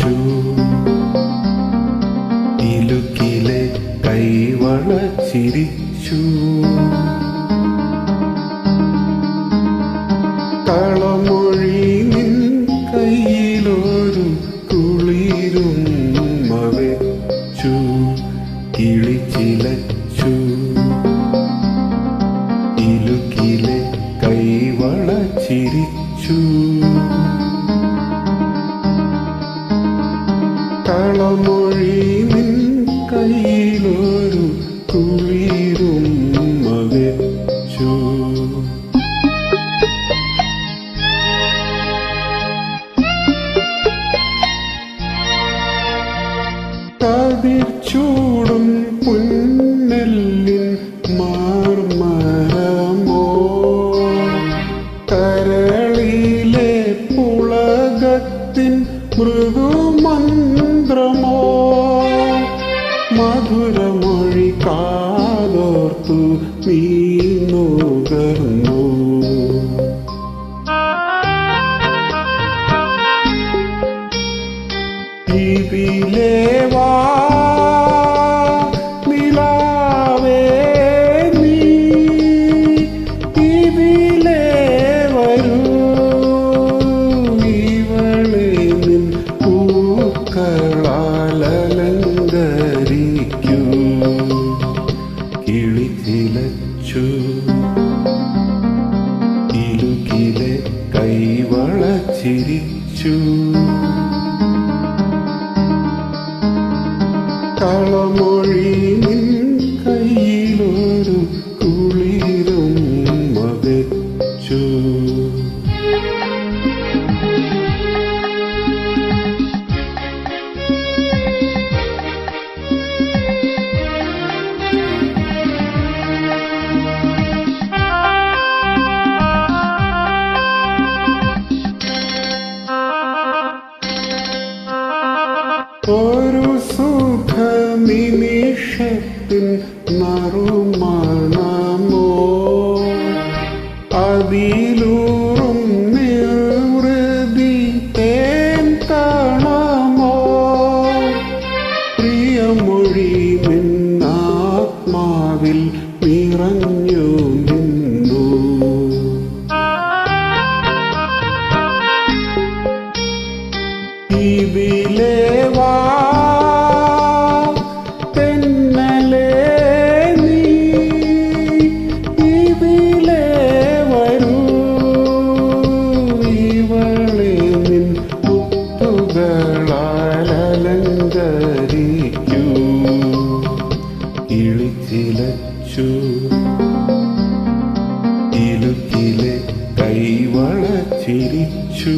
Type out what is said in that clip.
ധരിച്ചു തിലുക്കിലെ കൈവള ചിരിച്ചു കളമൊഴി നിൻ കയ്യിലൊരു കുളിരും കളമൊഴി നിൻ കയ്യിലൊരു കുളിരും മകച്ചു കതിർ ചൂടും പുന്നല്ലിൻ മാർമരമോ മൃദുമന്ത്രമോ? മധുരമൊഴി കാതോർത്തു നീ നുകർന്നു. ഇതിലേ കിളിച്ചിലച്ചു ഇലുകിലെ കൈവള ചിരിച്ചു കളമൊഴി നിൻ ഒരു സുഖ നിമിഷത്തിൽ മറുമണമോ? അതിലൂറും നിർവൃതി തേൻ കാണമോ പ്രിയമൊഴി നിന്നാത്മാവിൽ നിറഞ്ഞു നിന്നു. ഇളിച്ചിലച്ചു ഇലുക്കിലെ കൈവള ചിരിച്ചു